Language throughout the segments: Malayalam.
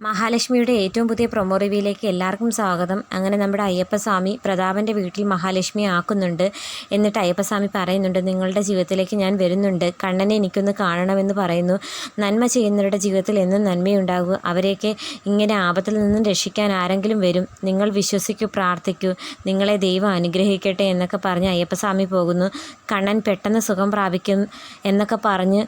മഹാലക്ഷ്മിയുടെ ഏറ്റവും പുതിയ പ്രൊമോ റിവ്യൂയിലേക്ക് എല്ലാവർക്കും സ്വാഗതം. അങ്ങനെ നമ്മുടെ അയ്യപ്പസ്വാമി പ്രതാപന്റെ വീട്ടിൽ മഹാലക്ഷ്മി ആക്കുന്നുണ്ട് എന്നിട്ട് അയ്യപ്പസ്വാമി പറയുന്നുണ്ട് നിങ്ങളുടെ ജീവിതത്തിലേക്ക് ഞാൻ വരുന്നുണ്ട്. കണ്ണനെ എനിക്കൊന്ന് കാണണമെന്ന് പറയുന്നു. നന്മ ചെയ്യുന്നവരുടെ ജീവിതത്തിൽ എന്നും നന്മയുണ്ടാകൂ അവരെയൊക്കെ ഇങ്ങനെ ആപത്തിൽ നിന്നും രക്ഷിക്കാൻ ആരെങ്കിലും വരും. നിങ്ങൾ വിശ്വസിക്കൂ പ്രാർത്ഥിക്കൂ. നിങ്ങളെ ദൈവം അനുഗ്രഹിക്കട്ടെ എന്നൊക്കെ പറഞ്ഞ് അയ്യപ്പസ്വാമി പോകുന്നു. കണ്ണൻ പെട്ടെന്ന് സുഖം പ്രാപിക്കും എന്നൊക്കെ പറഞ്ഞ്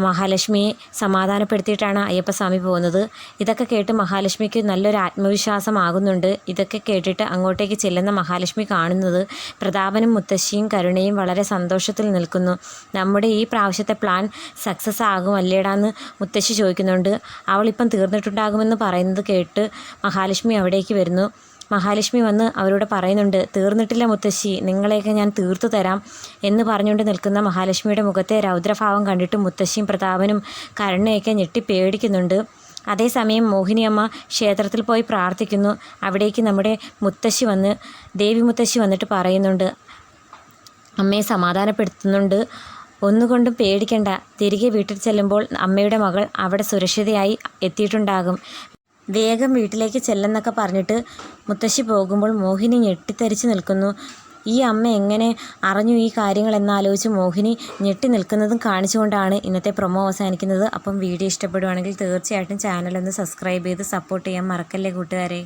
മഹാലക്ഷ്മിയെ സമാധാനപ്പെടുത്തിയിട്ടാണ് അയ്യപ്പസ്വാമി പോകുന്നത്. ഇതൊക്കെ കേട്ട് മഹാലക്ഷ്മിക്ക് നല്ലൊരു ആത്മവിശ്വാസമാകുന്നുണ്ട്. ഇതൊക്കെ കേട്ടിട്ട് അങ്ങോട്ടേക്ക് ചെല്ലുന്ന മഹാലക്ഷ്മി കാണുന്നത് പ്രതാപനും മുത്തശ്ശിയും കരുണയും വളരെ സന്തോഷത്തിൽ നിൽക്കുന്നു. നമ്മുടെ ഈ പ്രാവശ്യത്തെ പ്ലാൻ സക്സസ് ആകും അല്ലേടാന്ന് മുത്തശ്ശി ചോദിക്കുന്നുണ്ട്. അവളിപ്പം തീർന്നിട്ടുണ്ടാകുമെന്ന് പറയുന്നത് കേട്ട് മഹാലക്ഷ്മി അവിടേക്ക് വരുന്നു. മഹാലക്ഷ്മി വന്ന് അവരോട് പറയുന്നുണ്ട് തീർന്നിട്ടില്ല മുത്തശ്ശി നിങ്ങളെയൊക്കെ ഞാൻ തീർത്തു തരാം എന്ന് പറഞ്ഞുകൊണ്ട് നിൽക്കുന്ന മഹാലക്ഷ്മിയുടെ മുഖത്തെ രൗദ്രഭാവം കണ്ടിട്ട് മുത്തശ്ശിയും പ്രതാപനും കരുണയൊക്കെ ഞെട്ടി പേടിക്കുന്നുണ്ട്. അതേസമയം മോഹിനിയമ്മ ക്ഷേത്രത്തിൽ പോയി പ്രാർത്ഥിക്കുന്നു. അവിടേക്ക് നമ്മുടെ മുത്തശ്ശി വന്ന് ദേവി മുത്തശ്ശി വന്നിട്ട് പറയുന്നുണ്ട്. അമ്മയെ സമാധാനപ്പെടുത്തുന്നുണ്ട്. ഒന്നുകൊണ്ടും പേടിക്കണ്ട. തിരികെ വീട്ടിൽ ചെല്ലുമ്പോൾ അമ്മയുടെ മകൾ അവിടെ സുരക്ഷിതയായി എത്തിയിട്ടുണ്ടാകും. വേഗം വീട്ടിലേക്ക് ചെല്ലെന്നൊക്കെ പറഞ്ഞിട്ട് മുത്തശ്ശി പോകുമ്പോൾ മോഹിനി ഞെട്ടിത്തെറിച്ച് നിൽക്കുന്നു. ഈ അമ്മ എങ്ങനെ അറിഞ്ഞു ഈ കാര്യങ്ങൾ എന്നാലോചിച്ച് മോഹിനി ഞെട്ടി നിൽക്കുന്നതും കാണിച്ചുകൊണ്ടാണ് ഇന്നത്തെ പ്രൊമോ അവസാനിക്കുന്നത്. അപ്പം വീഡിയോ ഇഷ്ടപ്പെടുവാണെങ്കിൽ തീർച്ചയായിട്ടും ചാനലൊന്ന് സബ്സ്ക്രൈബ് ചെയ്ത് സപ്പോർട്ട് ചെയ്യാൻ മറക്കല്ലേ കൂട്ടുകാരെ?